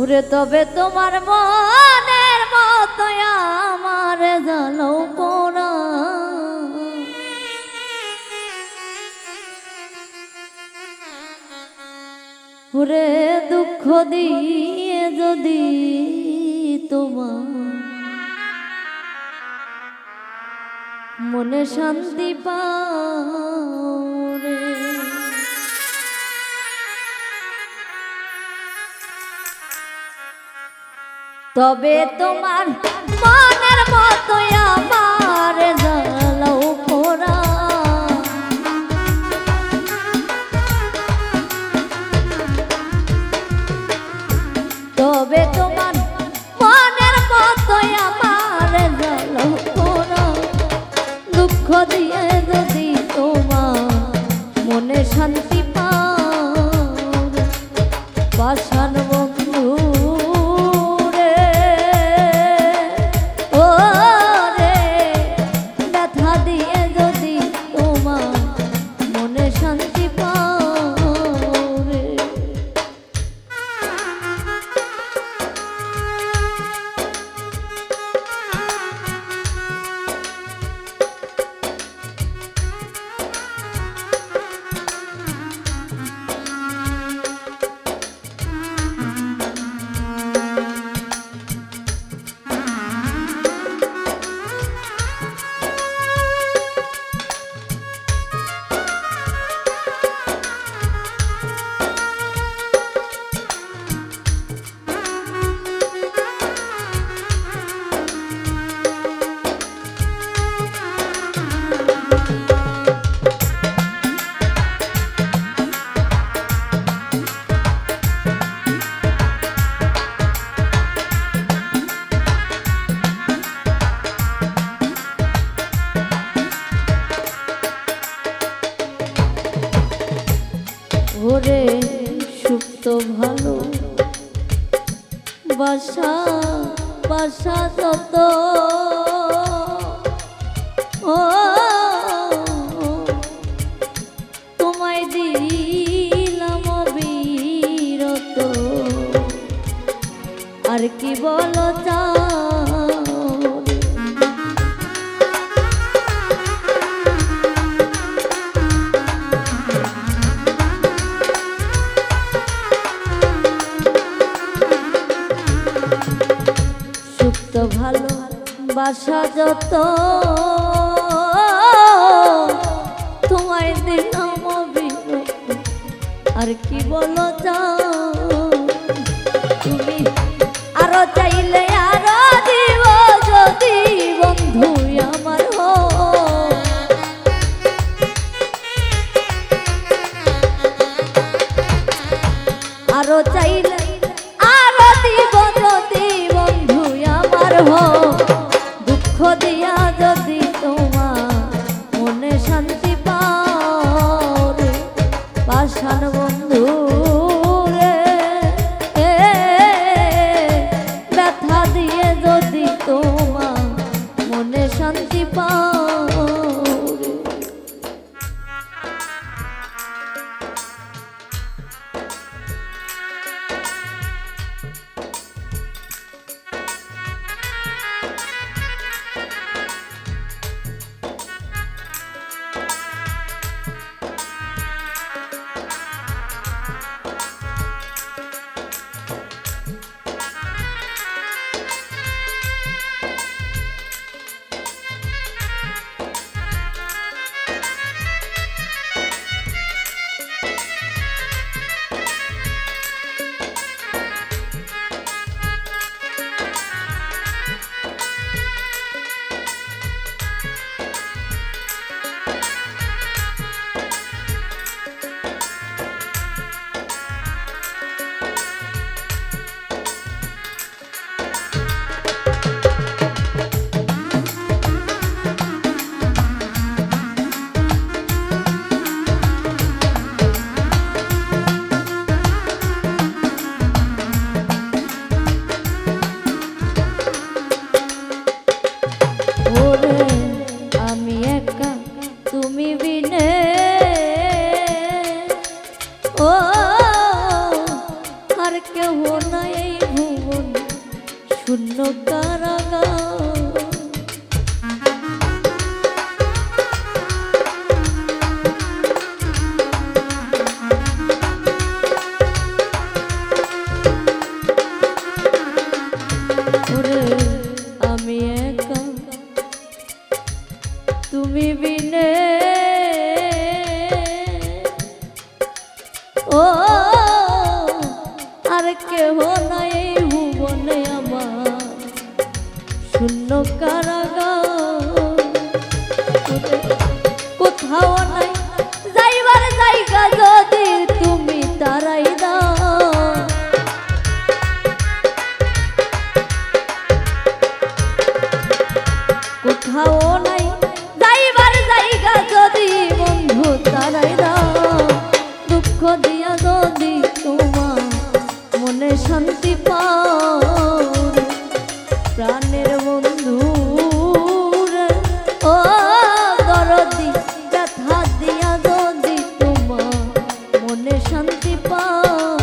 ওরে তবে তোমার মনের মতো আমার জানো পড়া। ওরে দুঃখ দিয়ে যদি তোমার মনে শান্তি পাও তবে তোমার মনের মতো আমার। বাসা বাসা তত ও আশা যত। তোমার দিলাম আর কি বলো যাও? তুমি আরও চাইলে মনে শান্তি পা me be শূন্য কারাগার। শান্তি পাও।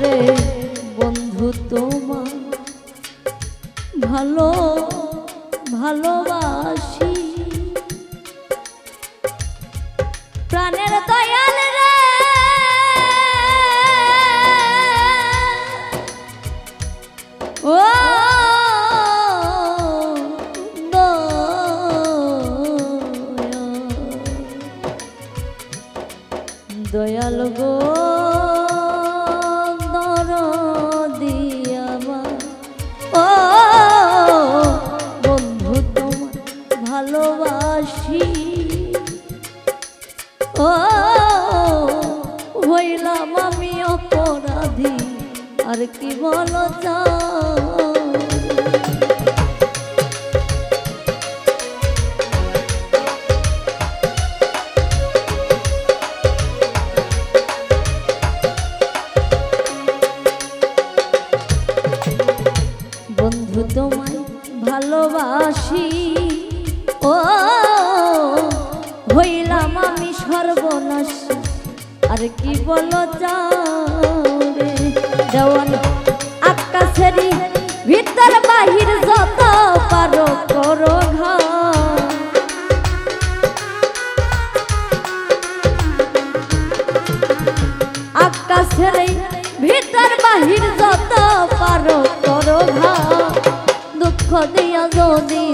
করে বন্ধু তোমার। ভালো ভালোবাসি। প্রাণের দয়াল রে। ও দয়াল গো। দাসী আমি অপরাধী আর কি বল বন্ধু তোমায় ভালোবাসি। ও আর কি বলো রে দেওয়ান আকাশেরই ভিতর বাহির যত পারো করো ঘর। আকাশেরই ভিতর বাহির যত পারো করো ঘর। দুঃখ দিয়া যদি